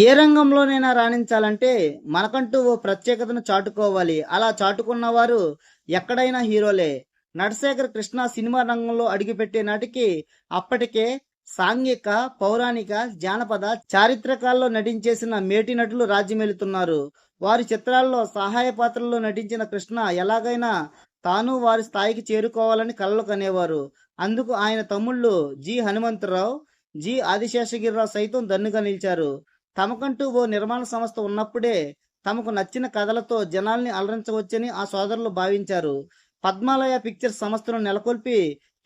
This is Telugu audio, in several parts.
ఏ రంగంలోనైనా రాణించాలంటే మనకంటూ ఓ ప్రత్యేకతను చాటుకోవాలి. అలా చాటుకున్న వారు ఎక్కడైనా హీరోలే. నటశేఖర్ కృష్ణ సినిమా రంగంలో అడుగుపెట్టే నాటికి అప్పటికే సాంఘిక పౌరాణిక జానపద చారిత్రకాల్లో నటించేసిన మేటి నటులు రాజ్యమేలుతున్నారు. వారి చిత్రాల్లో సహాయ పాత్రల్లో నటించిన కృష్ణ ఎలాగైనా తాను వారి స్థాయికి చేరుకోవాలని కలలు కనేవారు. అందుకు ఆయన తమ్ముళ్ళు జి హనుమంతరావు జి ఆదిశేషగిరిరావు సైతం దన్నుగా నిలిచారు. తమకంటూ ఓ నిర్మాణ సంస్థ ఉన్నప్పుడే తమకు నచ్చిన కథలతో జనాల్ని అలరించవచ్చని ఆ సోదరులు భావించారు. పద్మాలయ పిక్చర్స్ సంస్థను నెలకొల్పి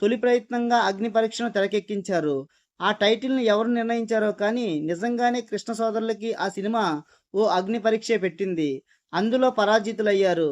తొలి ప్రయత్నంగా అగ్ని పరీక్షను తెరకెక్కించారు. ఆ టైటిల్ని ఎవరు నిర్ణయించారో కానీ నిజంగానే కృష్ణ సోదరులకి ఆ సినిమా ఓ అగ్ని పరీక్ష పెట్టింది. అందులో పరాజితులయ్యారు.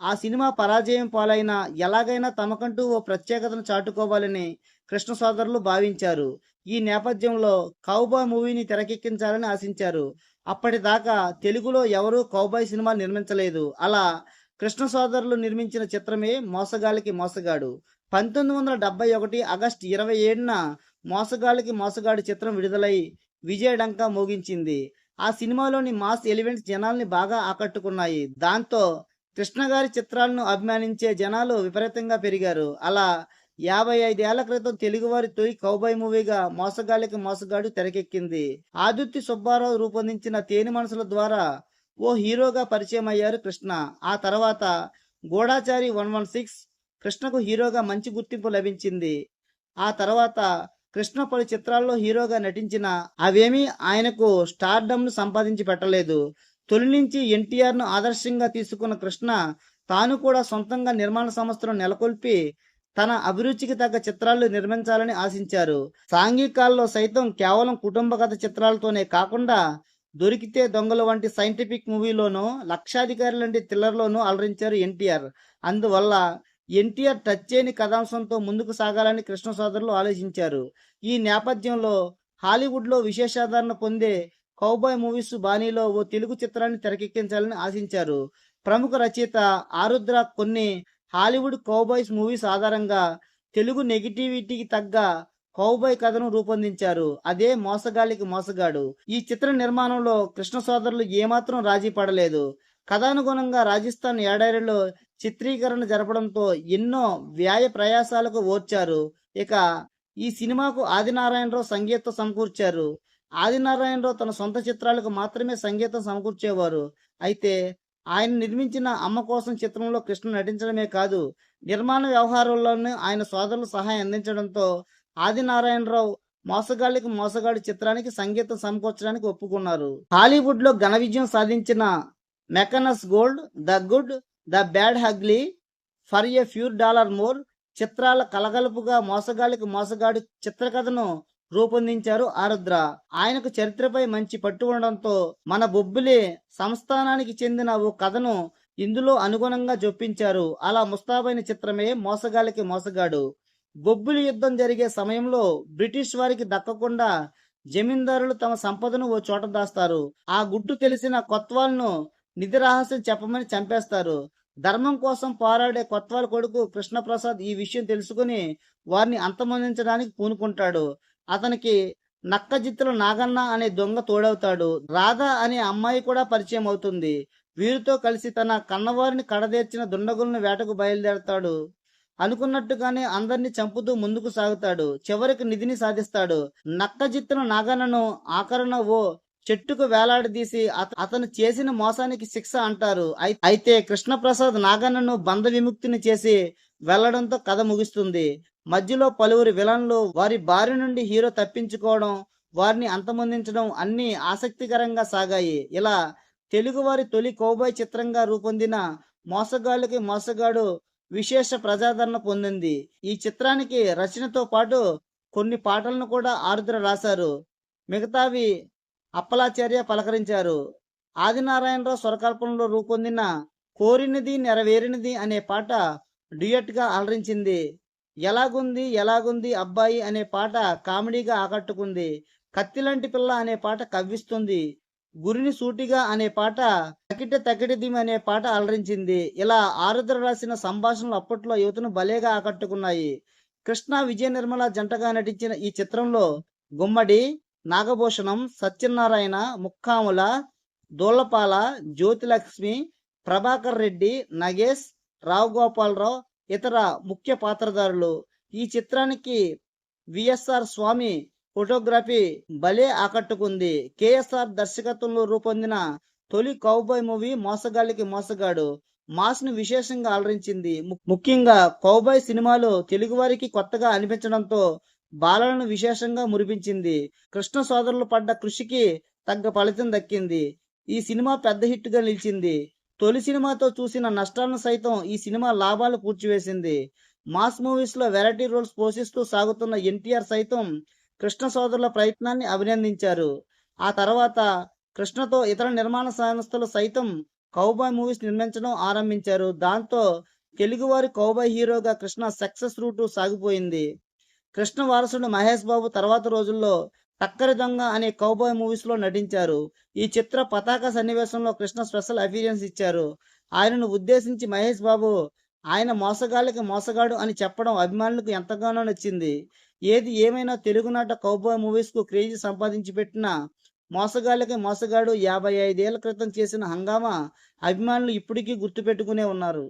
ఆ సినిమా పరాజయం పాలైన ఎలాగైనా తమకంటూ ఓ ప్రత్యేకతను చాటుకోవాలని కృష్ణ సోదరులు భావించారు. ఈ నేపథ్యంలో కౌబాయ్ మూవీని తెరకెక్కించాలని ఆశించారు. అప్పటిదాకా తెలుగులో ఎవరూ కౌబాయ్ సినిమా నిర్మించలేదు. అలా కృష్ణ సోదరులు నిర్మించిన చిత్రమే మోసగాళ్ళకి మోసగాడు. పంతొమ్మిది వందల డెబ్బై ఒకటి ఆగస్టు ఇరవై ఏడున మోసగాళ్ళకి మోసగాడు చిత్రం విడుదలై విజయడంకా మోగించింది. ఆ సినిమాలోని మాస్ ఎలిమెంట్స్ జనాల్ని బాగా ఆకట్టుకున్నాయి. దాంతో కృష్ణ గారి చిత్రాలను అభిమానించే జనాలు విపరీతంగా పెరిగారు. అలా యాభై ఐదేళ్ళ క్రితం తెలుగువారి తొలి కౌబాయ్ మూవీగా మోసగాళ్ళకి మోసగాడు తెరకెక్కింది. ఆదుర్తి సుబ్బారావు రూపొందించిన తేని మనసుల ద్వారా ఓ హీరోగా పరిచయం అయ్యారు కృష్ణ. ఆ తర్వాత గూఢాచారి వన్ వన్ సిక్స్ కృష్ణకు హీరోగా మంచి గుర్తింపు లభించింది. ఆ తర్వాత కృష్ణ పలు చిత్రాల్లో హీరోగా నటించిన అవేమీ ఆయనకు స్టార్డమ్ను సంపాదించి పెట్టలేదు. తొలి నుంచి ఎన్టీఆర్ను ఆదర్శంగా తీసుకున్న కృష్ణ తాను కూడా సొంతంగా నిర్మాణ సంస్థను నెలకొల్పి తన అభిరుచికి తగ్గ చిత్రాలు నిర్మించాలని ఆశించారు. సాంఘికాల్లో సైతం కేవలం కుటుంబ కథ చిత్రాలతోనే కాకుండా దొరికితే దొంగలు వంటి సైంటిఫిక్ మూవీలోనూ లక్షాధికారి లాంటి థ్రిల్లర్లోనూ అలరించారు ఎన్టీఆర్. అందువల్ల ఎన్టీఆర్ టచ్ చేయని కథాంశంతో ముందుకు సాగాలని కృష్ణ సోదరులు ఆలోచించారు. ఈ నేపథ్యంలో హాలీవుడ్లో విశేషాదరణ పొందే కౌబాయ్ మూవీస్ బాణీలో ఓ తెలుగు చిత్రాన్ని తెరకెక్కించాలని ఆశించారు. ప్రముఖ రచయిత ఆరుద్ర కొన్ని హాలీవుడ్ కౌబాయ్స్ మూవీస్ ఆధారంగా తెలుగు నెగిటివిటీకి తగ్గ కౌబాయ్ కథను రూపొందించారు. అదే మోసగాళ్ళకి మోసగాడు. ఈ చిత్ర నిర్మాణంలో కృష్ణ సోదరులు ఏమాత్రం రాజీ పడలేదు. కథానుగుణంగా రాజస్థాన్ ఏడారిలో చిత్రీకరణ జరపడంతో ఎన్నో వ్యాయ ప్రయాసాలకు ఓర్చారు. ఇక ఈ సినిమాకు ఆదినారాయణరావు సంగీతం సమకూర్చారు. ఆదినారాయణరావు తన సొంత చిత్రాలకు మాత్రమే సంగీతం సమకూర్చేవారు. అయితే ఆయన నిర్మించిన అమ్మ కోసం చిత్రంలో కృష్ణ నటించడమే కాదు నిర్మాణ వ్యవహారంలోనే ఆయన సోదరులు సహాయం అందించడంతో ఆదినారాయణరావు మోసగాళ్ళకి మోసగాడి చిత్రానికి సంగీతం సమకూర్చడానికి ఒప్పుకున్నారు. హాలీవుడ్లో ఘన విజయం సాధించిన Mackenna's gold the good the bad ugly for a few dollar more చిత్రాల కలగలుపుగా మోసగాళ్ళకి మోసగాడి చిత్రకథను రూపొందించారు ఆరుద్ర. ఆయనకు చరిత్రపై మంచి పట్టు ఉండడంతో మన బొబ్బిలి సంస్థానానికి చెందిన ఓ కథను ఇందులో అనుగుణంగా జొప్పించారు. అలా ముస్తాబైన చిత్రమే మోసగాళ్ళకి మోసగాడు. బొబ్బిలి యుద్ధం జరిగే సమయంలో బ్రిటిష్ వారికి దక్కకుండా జమీందారులు తమ సంపదను ఓ చోట దాస్తారు. ఆ గుట్టు తెలిసిన కొత్వాల్ను నిధి రహస్యం చెప్పమని చంపేస్తారు. ధర్మం కోసం పోరాడే కొత్వాల్ కొడుకు కృష్ణప్రసాద్ ఈ విషయం తెలుసుకుని వారిని అంతమొందించడానికి పూనుకుంటాడు. అతనికి నక్కజిత్తుల నాగన్న అనే దొంగ తోడవుతాడు. రాధ అనే అమ్మాయి కూడా పరిచయం అవుతుంది. వీరితో కలిసి తన కన్నవారిని కడదేర్చిన దుండగులను వేటకు బయలుదేరతాడు. అనుకున్నట్టుగానే అందరినీ చంపుతూ ముందుకు సాగుతాడు. చివరికి నిధిని సాధిస్తాడు. నక్కజిత్తున నాగన్నను ఆకరణ ఓ చెట్టుకు వేలాడదీసి అత- అతను చేసిన మోసానికి శిక్ష అంటారు. అయితే కృష్ణప్రసాద్ నాగన్నను బంధ విముక్తిని చేసి వెళ్ళడంతో కథ ముగుస్తుంది. మధ్యలో పలువురు విలన్లు వారి బారి నుండి హీరో తప్పించుకోవడం వారిని అంతమొందించడం అన్ని ఆసక్తికరంగా సాగాయి. ఇలా తెలుగువారి తొలి కౌబాయ్ చిత్రంగా రూపొందిన మోసగాళ్ళకి మోసగాడు విశేష ప్రజాదరణ పొందింది. ఈ చిత్రానికి రచనతో పాటు కొన్ని పాటలను కూడా ఆరుద్ర రాశారు. మిగతావి అప్పలాచార్య పలకరించారు. ఆదినారాయణరావు స్వరకల్పనలో రూపొందిన కోరినది నెరవేరినది అనే పాట డ్యూయట్గా అలరించింది. ఎలాగుంది ఎలాగుంది అబ్బాయి అనే పాట కామెడీగా ఆకట్టుకుంది. కత్తిలాంటి పిల్ల అనే పాట కవ్విస్తుంది. గురిని సూటిగా అనే పాట తకిట తకిటిదిమి అనే పాట అలరించింది. ఇలా ఆరుద్ర రాసిన సంభాషణలు అప్పట్లో యువతను భలేగా ఆకట్టుకున్నాయి. కృష్ణ విజయ నిర్మల జంటగా నటించిన ఈ చిత్రంలో గుమ్మడి నాగభూషణం సత్యనారాయణ ముక్కాముల దోళ్ళపాల జ్యోతిలక్ష్మి ప్రభాకర్ రెడ్డి నగేష్ రావు గోపాలరావు ఇతర ముఖ్య పాత్రధారులు. ఈ చిత్రానికి విఎస్ఆర్ స్వామి ఫోటోగ్రఫీ భలే ఆకట్టుకుంది. కేఎస్ఆర్ దర్శకత్వంలో రూపొందిన తొలి కౌబాయ్ మూవీ మోసగాళ్ళకి మోసగాడు. మాస్ను విశేషంగా అలరించింది. ముఖ్యంగా కౌబాయ్ సినిమాలు తెలుగువారికి కొత్తగా అనిపించడంతో బాలలను విశేషంగా మురిపించింది. కృష్ణ సోదరులు పడ్డ కృషికి తగ్గ ఫలితం దక్కింది. ఈ సినిమా పెద్ద హిట్గా నిలిచింది. తొలి సినిమాతో చూసిన నష్టాలను సైతం ఈ సినిమా లాభాలు పూడ్చివేసింది మాస్ మూవీస్లో వెరైటీ రోల్స్ పోషిస్తూ సాగుతున్న ఎన్టీఆర్ సైతం కృష్ణ సోదరుల ప్రయత్నాన్ని అభినందించారు. ఆ తర్వాత కృష్ణతో ఇతర నిర్మాణ సంస్థలు సైతం కౌబాయ్ మూవీస్ నిర్మించడం ఆరంభించారు. దాంతో తెలుగువారి కౌబాయ్ హీరోగా కృష్ణ సక్సెస్ రూటు సాగిపోయింది. కృష్ణ వారసుడు మహేష్ బాబు తర్వాత రోజుల్లో టక్కరి దొంగ అనే కౌబాయ్ మూవీస్లో నటించారు. ఈ చిత్ర పతాక సన్నివేశంలో కృష్ణ స్పెషల్ అపీరియన్స్ ఇచ్చారు. ఆయనను ఉద్దేశించి మహేష్ బాబు ఆయన మోసగాళ్ళకి మోసగాడు అని చెప్పడం అభిమానులకు ఎంతగానో నచ్చింది. ఏది ఏమైనా తెలుగునాట కౌబాయ్ మూవీస్కు క్రేజీ సంపాదించి పెట్టిన మోసగాళ్ళకి మోసగాడు యాభై ఐదేళ్ళ క్రితం చేసిన హంగామా అభిమానులు ఇప్పటికీ గుర్తుపెట్టుకునే ఉన్నారు.